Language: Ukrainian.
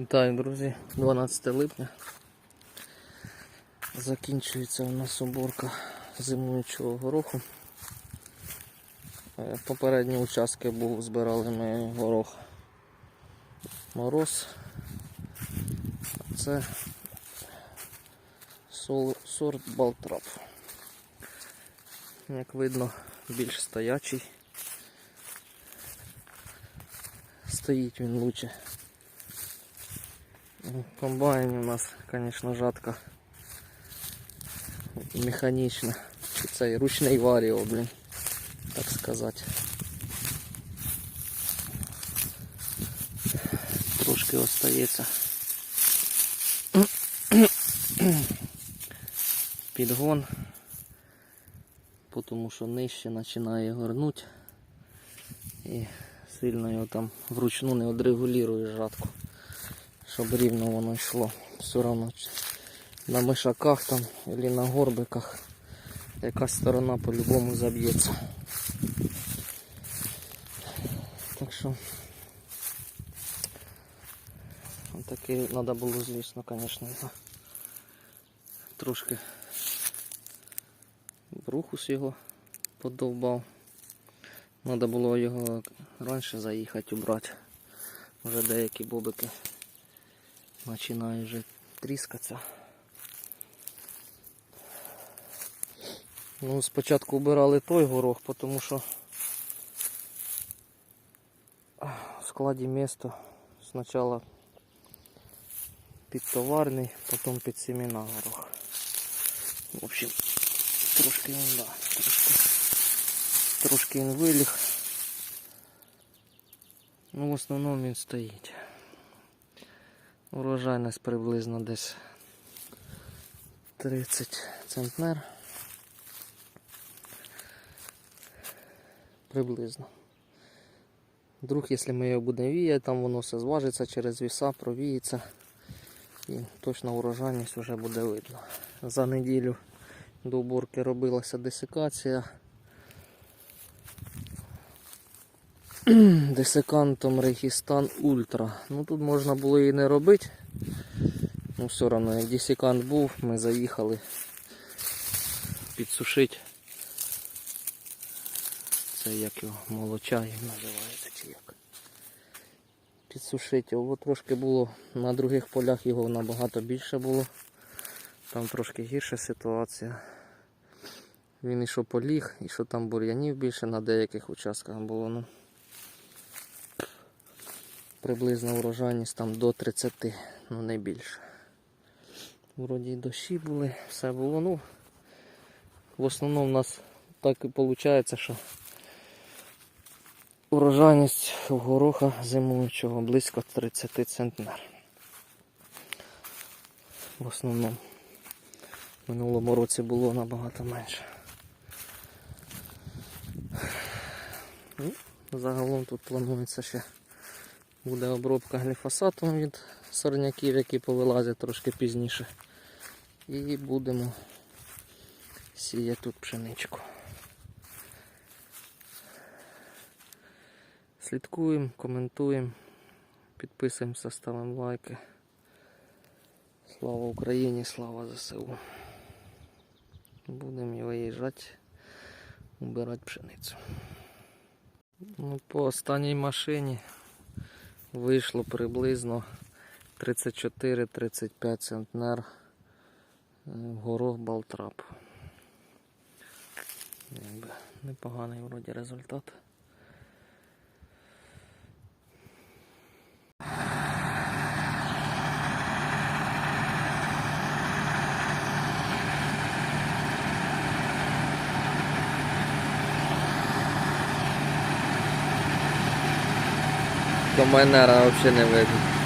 Вітаю, друзі, 12 липня. Закінчується у нас уборка зимуючого гороху. Е, Попередні участки був, збирали ми горох мороз. Це сорт Балтрап. Як видно, більш стоячий. Стоїть він лучше. Ну, Комбайн у нас, конечно, жатка механічна. Цей ручний варіо, блін, так сказати. Трошки остається. Підгон, тому що нижче починає горнуть і сильно його там вручну не одрегулюєш жатку щоб рівно воно йшло. Все одно на мишаках там або на горбиках якась сторона по-любому заб'ється. Так що таке треба було, звісно, звісно, трошки брухус його подовбав. Треба було його раніше заїхати убрати. Вже деякі бобики починає вже тріскатися. Ну, спочатку вбирали той горох, тому що в складі місто спочатку під товарний, потім під семена горох. В общем, трошки він, да, трошки, трошки він виліг. Ну, в основному він стоїть. Урожайність приблизно десь 30 центнер. Приблизно. Вдруг, якщо ми його будемо віяти, там воно все зважиться через віса, провіється. І точно урожайність вже буде видно. За неділю до уборки робилася десикація. десикантом Регістан Ультра. Ну тут можна було і не робити. Ну все одно, як десикант був, ми заїхали підсушити. Це як його молочай називається чи як. Підсушити його трошки було, на других полях його набагато більше було. Там трошки гірша ситуація. Він і що поліг, і що там бур'янів більше на деяких участках було. Ну, приблизно урожайність там до 30, ну не більше. Вроді дощі були, все було. Ну, в основному у нас так і виходить, що урожайність гороха зимуючого близько 30 центнер. В основному в минулому році було набагато менше. Ну, загалом тут планується ще буде обробка гліфосатом від сорняків, які повилазять трошки пізніше. І будемо сіяти тут пшеничку. Слідкуємо, коментуємо, підписуємося, ставимо лайки. Слава Україні, слава ЗСУ. Будемо виїжджати, убирати пшеницю. Ну, по останній машині вийшло приблизно 34-35 центнер е, горох Балтрап. Непоганий вроді результат. Комайнера взагалі не видно.